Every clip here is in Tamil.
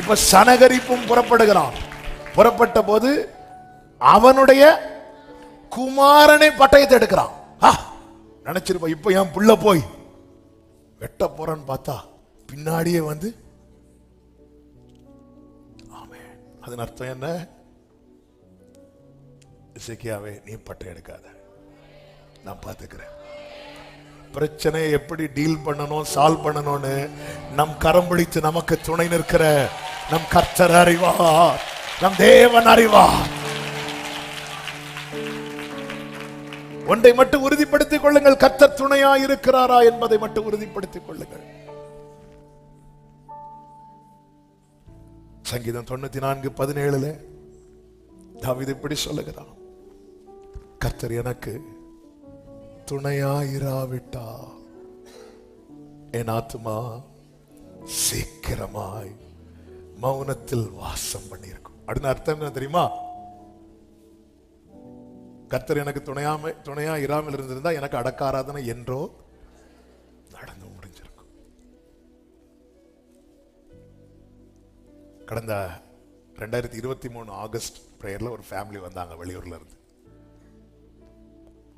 இப்ப சனகரிப்பும் புறப்படுகிறான். புறப்பட்ட போது அவனுடைய குமாரனை பட்டயத்தை எடுக்கிறான். நினைச்சிருப்பா இப்ப என் புள்ள போய் வெட்ட போறன்னு பார்த்தா பின்னாடியே வந்து ஆமென். அதன் அர்த்தம் என்ன? இசைக்கியாவே நீ பட்டை எடுக்காத. நான் பார்த்துக்கிறேன். பிரச்சனையை எப்படி டீல் பண்ணணும் சால்வ் பண்ணணும்னு நம் கரம் பிடித்து நமக்கு துணை நிற்கிற நம் கர்த்தர் அறிவா நம் தேவன் அறிவா ஒன்றை மட்டும் உறுதிப்படுத்திக் கொள்ளுங்கள் கர்த்தர் துணையா இருக்கிறாரா என்பதை மட்டும் உறுதிப்படுத்திக் கொள்ளுங்கள். சங்கீதம் தொண்ணூத்தி நான்கு பதினேழுல தாவீது இப்படி சொல்லுகிறான் கர்த்தர் எனக்கு துணையாயிராவிட்டா. என் ஆத்மா சீக்கிரமாய் மௌனத்தில் வாசம் பண்ணியிருக்கும். அப்படின்னு அர்த்தம் என்ன தெரியுமா? கர்த்தர் எனக்கு துணையாம துணையா இராமல் இருந்திருந்தா எனக்கு அடக்காராதனை என்றோ நடந்து முடிஞ்சிருக்கும். கடந்த ரெண்டாயிரத்தி இருபத்தி மூணு ஆகஸ்ட் பிரேயர்ல ஒரு ஃபேமிலி வந்தாங்க வெளியூர்ல இருந்து.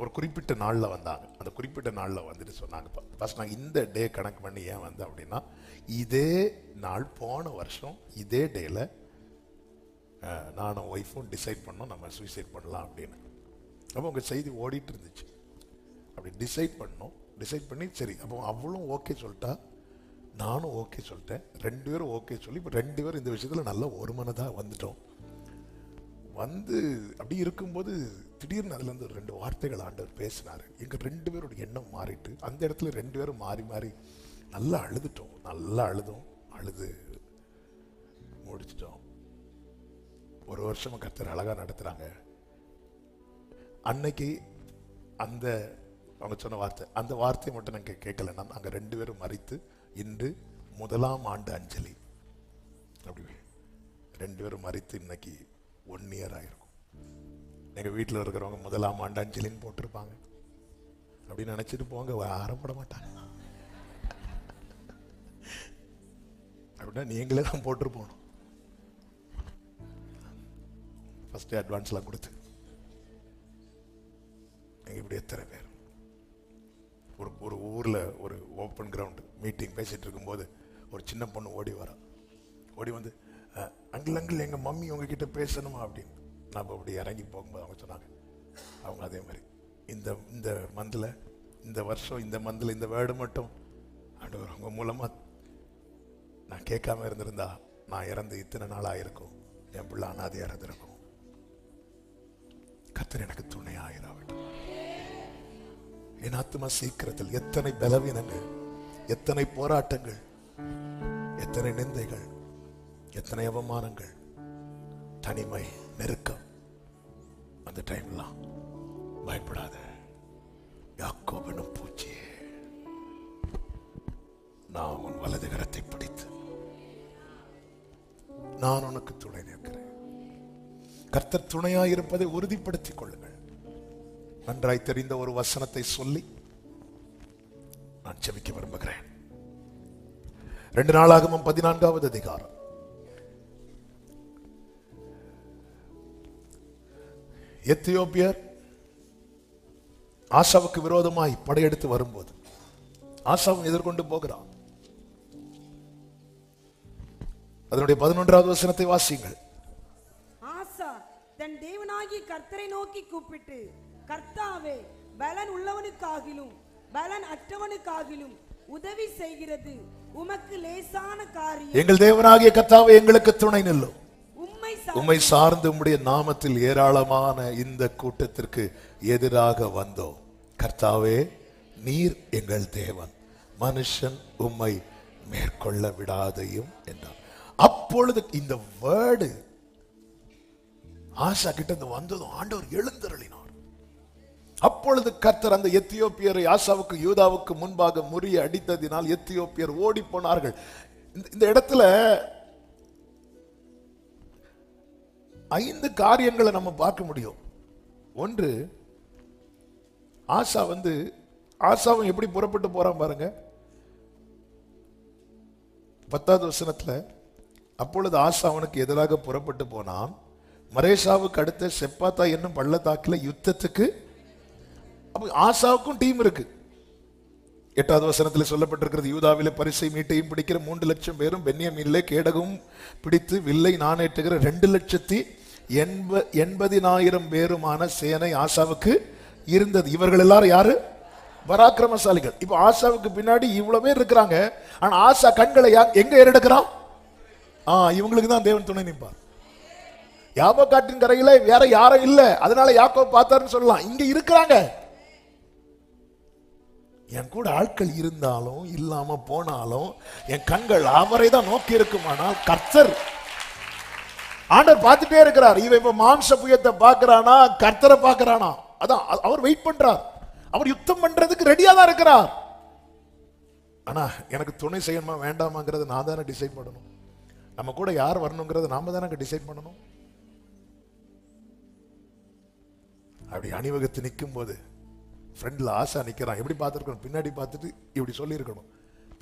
ஒரு குறிப்பிட்ட நாளில் வந்தாங்க. அந்த குறிப்பிட்ட நாளில் வந்துட்டு சொன்னாங்க ஃபஸ்ட் நான் இந்த டே கணக்கு பண்ணி ஏன் வந்தேன் அப்படின்னா இதே நாள் போன வருஷம் இதே டேயில் நானும் ஒய்ஃபும் டிசைட் பண்ணோம் நம்ம சூசைட் பண்ணலாம் அப்படின்னு. அப்போ உங்கள் செய்தி ஓடிட்டு இருந்துச்சு. அப்படி டிசைட் பண்ணோம். டிசைட் பண்ணி சரி அப்போ அவளும் ஓகே சொல்லிட்டா நானும் ஓகே சொல்லிட்டேன். ரெண்டு பேரும் ஓகே சொல்லி இப்போ ரெண்டு பேரும் இந்த விஷயத்தில் நல்ல ஒரு மனதாக வந்துட்டோம். வந்து அப்படி இருக்கும்போது திடீர்னு அதில் இருந்து ஒரு ரெண்டு வார்த்தைகள் ஆண்டவர் பேசினார். எங்கள் ரெண்டு பேரோட எண்ணம் மாறிட்டு அந்த இடத்துல ரெண்டு பேரும் மாறி மாறி நல்லா அழுதுட்டோம். நல்லா அழுதோம். அழுது முடிச்சிட்டோம். ஒரு வருஷமாக கத்தர் அழகாக நடத்துகிறாங்க அன்னைக்கு அந்த அவங்க சொன்ன வார்த்தை அந்த வார்த்தையை மட்டும் நாங்கள் கேட்கல. நான் அங்கே ரெண்டு பேரும் மறித்து இன்று முதலாம் ஆண்டு அஞ்சலி. அப்படி. ரெண்டு பேரும் மறித்து இன்னைக்கு ஒன் இயர் ஆகிருக்கும் எங்கள் வீட்டில் இருக்கிறவங்க முதலாம் ஆண்டு போட்டிருப்பாங்க. அப்படின்னு நினச்சிட்டு போங்க ஆரம்பட மாட்டாங்க. அப்படின்னா நீங்களே தான் போட்டு போகணும் ஃபஸ்ட்டு அட்வான்ஸ்லாம் கொடுத்து. நீங்கள் இப்படி எத்தனை பேர்? ஒரு ஒரு ஊரில் ஒரு ஓப்பன் கிரவுண்டு மீட்டிங் பேசிகிட்டு இருக்கும்போது ஒரு சின்ன பொண்ணு ஓடி வரோம் ஓடி வந்து அங்கிள் அங்கிள் எங்கள் மம்மி உங்ககிட்ட பேசணுமா அப்படின்னு. நம்ம அப்படி இறங்கி போகும்போது அவங்க சொன்னாங்க. அவங்க அதே மாதிரி. இந்த இந்த மந்தில் இந்த வருஷம் இந்த மந்தில் இந்த வேர்டு மட்டும் ஆண்டவர் அவங்க மூலமாக நான் கேட்காம இருந்திருந்தா நான் இறந்து இத்தனை நாள் ஆயிருக்கும் என் பிள்ளை அனாதை இறந்திருக்கும் கத்தர் எனக்கு துணை ஆயிராவிட்டார் என் ஆத்மா சீக்கிரத்தில் எத்தனை பலவீனங்கள் எத்தனை போராட்டங்கள் எத்தனை நிந்தைகள் எத்தனை அவமானங்கள்? தனிமை நெருக்கம். அந்த டைம்லாம் பயப்படாத. யாக்கோபனும் பூச்சியே. நான் உன் வலது கரத்தை பிடித்து நான் உனக்கு துணை நிற்கிறேன். கர்த்தர் துணையாக இருப்பதை உறுதிப்படுத்திக் கொள்ளுங்கள். நன்றாய் தெரிந்த ஒரு வசனத்தை சொல்லி நான் செபிக்க விரும்புகிறேன். ரெண்டு நாளாகவும் பதினான்காவது அதிகாரம். எத்தியோப்பியர் ஆசாவுக்கு விரோதமாய் படையெடுத்து வரும்போது ஆசாவும் எதிர்கொண்டு போகிறான். அதனுடைய பதினொன்றாவது வசனத்தை வாசியுங்கள். ஆசா தன் தேவனாகிய கர்த்தரை நோக்கி கூப்பிட்டு கர்த்தாவே பலன் உள்ளவனுக்காகிலும் பலன் அற்றவனுக்காகிலும் உதவி செய்கிறது. உமக்கு லேசான காரியம். எங்கள் தேவனாகிய கர்த்தாவே எங்களுக்கு துணை நில்லும் உம்மை சார்ந்து உம்முடைய நாமத்தில் ஏராளமான இந்த கூட்டத்திற்கு எதிராக வந்தோம். கர்த்தாவே நீர் எங்கள் தேவன். மனுஷன் உம்மை மேற்கொள்ள விடாதையும் என்றார். அப்பொழுது இந்த வேர்டு ஆசா கிட்ட இருந்து வந்ததும் ஆண்டவர் எழுந்தருளினார். அப்பொழுது கர்த்தர் அந்த எத்தியோப்பியரை ஆசாவுக்கு யூதாவுக்கு முன்பாக முறிய அடித்ததினால் எத்தியோப்பியர் ஓடி போனார்கள் இந்த- இந்த இடத்துல ஐந்து காரியங்களை நம்ம பார்க்க முடியும். ஒன்று ஆசா வந்து ஆசாவும் எப்படி புறப்பட்டு போறான் பாருங்க. பத்தாவது வசனத்தில் அப்பொழுது ஆசா அவனுக்கு எதிராக புறப்பட்டு போனான். மரேஷாவுக்கு அடுத்த செப்பாத்தா என்னும் பள்ளத்தாக்கில் யுத்தத்துக்கு அப்போ ஆசாவுக்கும் டீம் இருக்குது எட்டாவது வசனத்தில் சொல்லப்பட்டிருக்கிறது யூதாவிலே பரிசை மீட்டையும் பிடிக்கிற மூன்று லட்சம் பேரும் பென்னியமீனிலே கேடகமும் பிடித்து வில்லை நாணேற்றுகிற ரெண்டு லட்சத்தி எண்ப எண்பதினாயிரம் பேருமான சேனை ஆசாவுக்கு இருந்தது. இவர்கள் எல்லாரும் யாரு? பராக்கிரமசாலிகள். இப்போ ஆசாவுக்கு பின்னாடி இவ்வளவு பேர் இருக்கிறாங்க. ஆனா ஆசா கண்களை யா- எங்க ஏறெடுக்கிறான்? ஆ இவங்களுக்கு தான் தேவன் துணை நிற்பார். யாபோ காட்டின் கரையில வேற யாரும் இல்லை. அதனால யாக்கோ பார்த்தாருன்னு சொல்லலாம். இங்க இருக்கிறாங்க. என் கூட ஆட்கள் இருந்தாலும் இல்லாம போனாலும் என் கண்கள் அவரை தான் நோக்கி இருக்குமானால் கர்த்தர். ஆண்டவர் பார்த்துட்டே இருக்கிறார். இவன் இப்ப மாம்ச புயத்தை பார்க்கிறானா? கர்த்தரை பார்க்கறானா? அதான் அவர் வெயிட் பண்றார். அவர் யுத்தம் பண்றதுக்கு ரெடியா தான் இருக்கிறார். ஆனா எனக்கு துணை செய்யணுமா வேண்டாமாங்கிறத நான் தானே டிசைட் பண்ணணும். நம்ம கூட யார் வரணுங்கிறத நாம தானே டிசைட் பண்ணணும். அப்படி அணிவகுத்து நிற்கும் போது ஃப்ரெண்டில் ஆசை நிற்கிறான் எப்படி பார்த்துருக்கணும்? பின்னாடி பார்த்துட்டு இப்படி சொல்லியிருக்கணும்.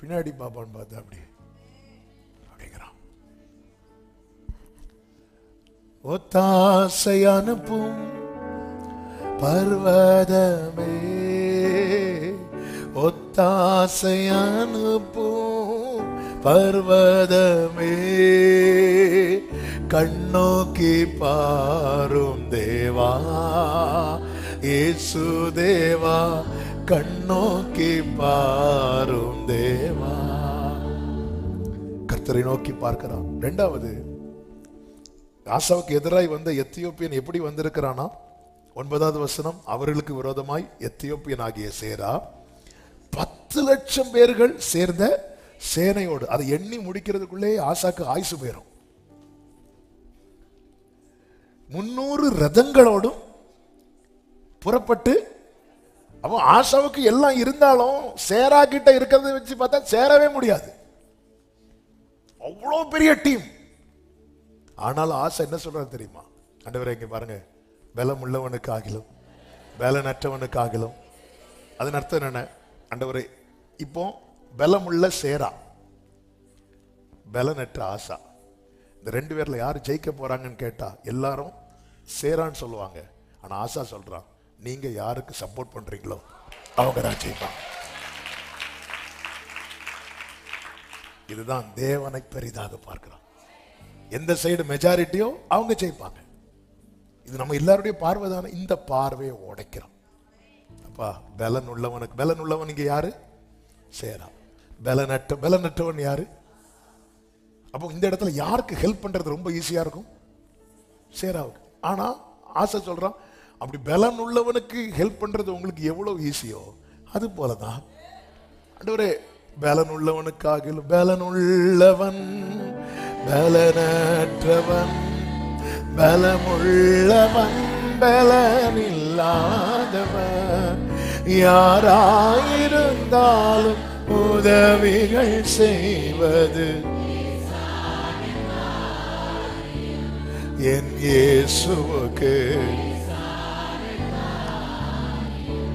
பின்னாடி பாப்பான்னு பார்த்தா அப்படி. அப்படிங்கிறான். ஒத்தாசை அனுப்பும் பர்வதமே. ஒத்தாசை அனுப்பும் பர்வதமே. கண்ணோக்கி பாரும் தேவா. இயேசு தேவா கண்ணோக்கி பாரும் தேவா. கர்த்தரை நோக்கி பார்க்கிறான். ரெண்டாவது ஆசாவுக்கு எதிராய் வந்த எத்தியோப்பியன் எப்படி வந்திருக்கிறானா? ஒன்பதாவது வசனம் அவர்களுக்கு விரோதமாய் எத்தியோப்பியன் ஆகிய சேரா பத்து லட்சம் பேர்கள் சேர்ந்த சேனையோடு அதை எண்ணி முடிக்கிறதுக்குள்ளே ஆசாக்கு ஆயுசு போயிடும் முன்னூறு ரதங்களோடும் புறப்பட்டு அவன் ஆசாவுக்கு எல்லாம் இருந்தாலும் சேரா கிட்ட இருக்கிறத வச்சு பார்த்தா சேரவே முடியாது. அவ்வளோ பெரிய டீம் ஆனாலும் ஆசை என்ன சொல்றது தெரியுமா? அண்டவரை இங்க பாருங்க. பலம் உள்ளவனுக்கு ஆகிலும் பலனற்றவனுக்கு ஆகிலும் அதன் அர்த்தம் என்ன அண்டவரே இப்போ பலமுள்ள சேரா பலனற்ற ஆசா இந்த ரெண்டு பேரில் யார் ஜெயிக்க போறாங்கன்னு கேட்டா எல்லாரும் சேரான்னு சொல்லுவாங்க. ஆனால் ஆசா சொல்றான் நீங்க யாருக்கு சப்போர்ட் பண்றீங்களோ அவங்க தான் செய்வாங்க இதுதான் தேவனை பெரிதாக பார்க்கிறோம் எந்த சைடு மெஜாரிட்டியோ அவங்க ஜெயிப்பாங்க. இது நம்ம எல்லாருடைய பார்வை தானே. இந்த பார்வையை உடைக்கிறோம் அப்பா பலன் உள்ளவனுக்கு பலன் உள்ளவன் இங்க யாரு? சேரா. பலனற்ற பலனற்றவன் யாரு? அப்போ இந்த இடத்துல யாருக்கு ஹெல்ப் பண்றது ரொம்ப ஈஸியா இருக்கும்? சேராவுக்கு. ஆனா ஆசை சொல்றான் அப்படி பலன் உள்ளவனுக்கு ஹெல்ப் பண்ணுறது உங்களுக்கு எவ்வளோ ஈஸியோ அது போல போலதான். ஆண்டவரே பலன் உள்ளவனுக்காக பலன் உள்ளவன் பலனற்றவன் பலமுள்ளவன் பலனில்லாதவன். யாராயிருந்தாலும் உதவிகள் செய்வது என் இயேசுவுக்கு.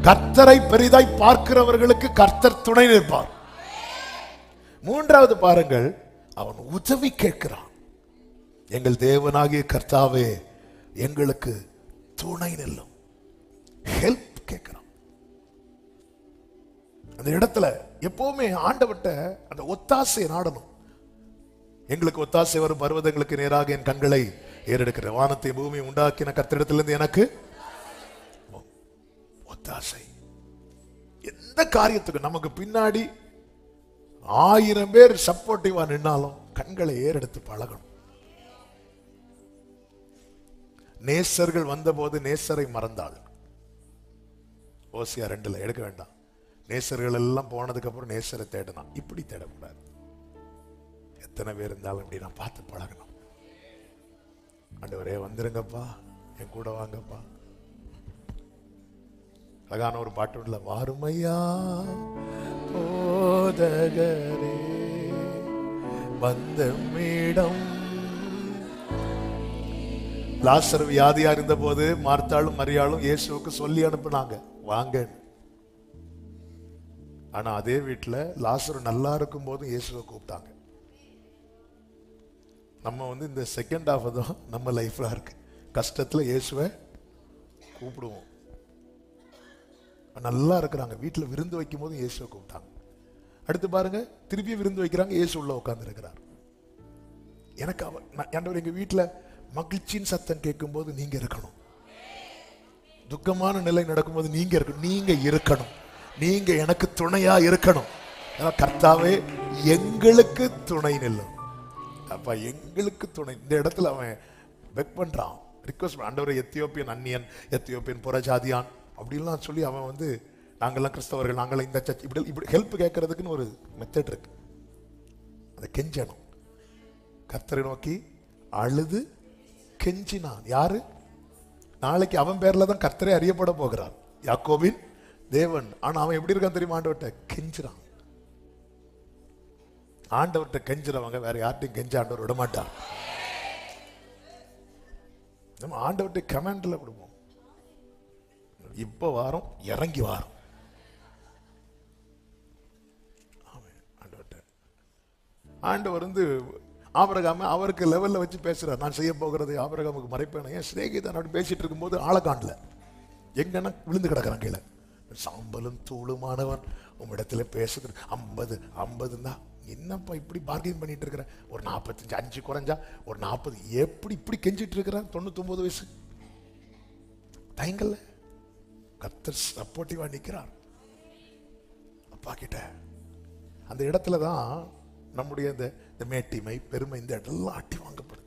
கர்த்தரை பெரிதாய் பார்க்கிறவர்களுக்கு கர்த்தர் துணை நிற்பார். மூன்றாவது பாருங்கள் அவன் உதவி கேட்கிறான். எங்கள் தேவனாகிய கர்த்தாவே எங்களுக்கு துணை நில்லும். ஹெல்ப் கேட்கிறான். அந்த இடத்துல எப்பவுமே ஆண்டவட்ட அந்த ஒத்தாசையை நாடணும். எங்களுக்கு ஒத்தாசை வரும் பர்வதங்களுக்கு நேராக என் கண்களை ஏறெடுக்கிற வானத்தை பூமி உண்டாக்கின கர்த்தரிடத்திலிருந்து எனக்கு ஒத்தாசை எந்த காரியத்துக்கு நமக்கு பின்னாடி ஆயிரம் பேர் சப்போர்ட்டிவா நின்னாலும் கண்களை ஏறெடுத்து பழகணும். நேசர்கள் வந்தபோது நேசரை மறந்தாள். ஓசியா ரெண்டுல எடுக்க வேண்டாம். நேசர்கள் எல்லாம் போனதுக்கு அப்புறம் நேசரை தேடணும் இப்படி தேடக்கூடாது. எத்தனை பேர் இருந்தாலும் இப்படி நான் பார்த்து பழகணும். ஆண்டவரே வந்துருங்கப்பா. என் கூட வாங்கப்பா. அழகான ஒரு பாட்டு உள்ள வாருமையா போதகரே வந்த மீடம் லாசர் வியாதியா இருந்த போது மார்த்தாளும் மரியாளும் இயேசுவுக்கு சொல்லி அனுப்புனாங்க வாங்க ஆனா அதே வீட்டில் லாசர் நல்லா இருக்கும் போதும் இயேசுவை கூப்பிட்டாங்க. நம்ம வந்து இந்த செகண்ட் ஹாஃப் தான் நம்ம லைஃப்ல இருக்கு. கஷ்டத்துல இயேசுவை கூப்பிடுவோம். நல்லா இருக்கிறாங்க. வீட்டில் விருந்து வைக்கும் போதும் இயேசுவை கூப்பிட்டாங்க. அடுத்து பாருங்க திருப்பி விருந்து வைக்கிறாங்க இயேசு உள்ள உட்காந்துருக்கிறார் எனக்கு அவ நான் ஆண்டவர் எங்க வீட்டில் மகிழ்ச்சியின் சத்தம் கேட்கும்போது நீங்க இருக்கணும். துக்கமான நிலை நடக்கும்போது நீங்க இருக்கணும். நீங்க இருக்கணும். நீங்க எனக்கு துணையா இருக்கணும். கர்த்தாவே எங்களுக்கு துணை நில்லும். அப்பா எங்களுக்கு துணை. இந்த இடத்துல அவன் வெக் பண்றான். ரிக்வஸ்ட் ஆண்டவர் எத்தியோப்பியன் அந்நியன் எத்தியோப்பியன் புறஜாதியான். அப்படிலாம் சொல்லி அவன் வந்து நாங்கள்லாம் கிறிஸ்தவர்கள் நாங்களாம் இந்த சர்ச் இப்படி இப்படி ஹெல்ப் கேட்கறதுக்குன்னு ஒரு மெத்தட் இருக்கு. அதை கெஞ்சணும். கர்த்தரை நோக்கி அழுது கெஞ்சினான். யாரு? நாளைக்கு அவன் பேரில் தான் கர்த்தரே அறியப்பட போகிறான். யாக்கோபின் தேவன். ஆனால் அவன் எப்படி இருக்கான் தெரியுமா ஆண்டவர்கிட்ட? கெஞ்சுறான். ஆண்டவர்கிட்ட கெஞ்சிறவங்க வேற யார்ட்டையும் கெஞ்ச ஆண்டவர் விடமாட்டான் நம்ம ஆண்டவர்கிட்ட கமெண்ட்ல விடுவோம். இப்போ வாரம் இறங்கி வாரம். ஆண்டவர் வந்து ஆபரகாம அவருக்கு லெவலில் வச்சு பேசுகிறார் நான் செய்ய போகிறது ஆபரகாமுக்கு மறைப்பேன் ஏன் சிநேகிதன் அப்படி பேசிட்டு இருக்கும்போது ஆளை காணல. எங்கன்னா விழுந்து கிடக்குறான் கீழே. சாம்பலும் தூளுமானவன் உம்மிடத்துல பேசுது ஐம்பது ஐம்பதுன்னா என்னப்பா இப்படி பார்கெயின் பண்ணிட்டு இருக்கிற? ஒரு நாற்பத்தஞ்சு அஞ்சு குறைஞ்சா ஒரு நாற்பது எப்படி இப்படி கெஞ்சிட்டு இருக்கிறான்? தொண்ணூத்தொம்பது வயசு. தயங்கல்ல கத்தர் சப்போர்ட்டிவா நிக்கிறார். அப்பா கிட்ட அந்த இடத்துல தான் நம்முடைய இந்த இந்த மேட்டிமை பெருமை இந்த இடத்துல அட்டி வாங்கப்படுது.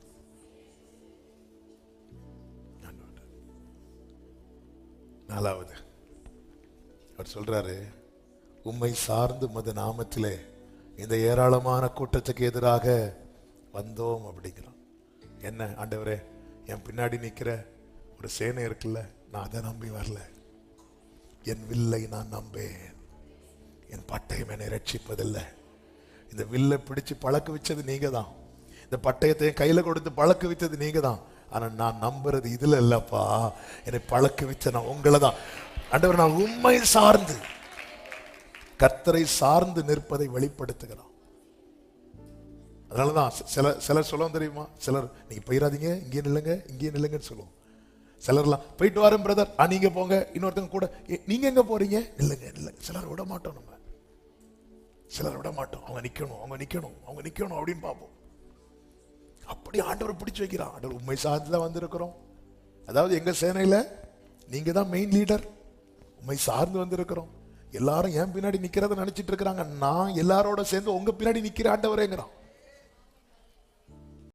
நாலாவது அவர் சொல்றாரு உம்மை சார்ந்து மத நாமத்திலே இந்த ஏராளமான கூட்டத்துக்கு எதிராக வந்தோம் அப்படிங்கிறோம் என்ன ஆண்டவரே என் பின்னாடி நிக்கிற ஒரு சேனை இருக்குல்ல நான் அதை நம்பி வரல. என் வில்லை நான் நம்பேன். என் பட்டயம் என்னை ரட்சிப்பதில்லை இந்த வில்லை பிடிச்சு பழக்க வச்சது நீங்க தான் இந்த பட்டயத்தை என் கொடுத்து பழக்க வைத்தது நீங்க தான் ஆனால் நான் நம்புறது இதில் இல்லப்பா. என்னை பழக்க வச்ச நான் உங்களை தான் ஆண்டவர் நான் உண்மை சார்ந்து கர்த்தரை சார்ந்து நிற்பதை வெளிப்படுத்துகிறான். அதனால தான் சில சிலர் சொல்லுவோம் தெரியுமா? சிலர் நீங்கள் போயிடாதீங்க இங்கேயே நில்லுங்க இங்கேயே நில்லுங்கன்னு சொல்லுவோம் சிலர்லாம் போயிட்டு வரேன் பிரதர் ஆ நீங்கள் போங்க. இன்னொருத்தங்க கூட. "ஏ, எங்கே போகிறீங்க இல்லைங்க இல்லை. சிலர் விட மாட்டோம் நம்ம. சிலர் விட மாட்டோம். அவங்க நிற்கணும் அவங்க நிற்கணும் அவங்க நிற்கணும் அப்படின்னு பார்ப்போம். அப்படி ஆண்டவர் பிடிச்சி வைக்கிறான் ஆண்டவர் உண்மை சார்ந்து தான் வந்திருக்கிறோம். அதாவது எங்கள் சேனையில் நீங்கள் தான் மெயின் லீடர் உண்மை சார்ந்து வந்திருக்கிறோம். எல்லாரும் என் பின்னாடி நிற்கிறத நினச்சிட்டு இருக்கிறாங்க. நான் எல்லாரோட சேர்ந்து உங்கள் பின்னாடி நிற்கிற ஆண்டவரேங்கிறான்.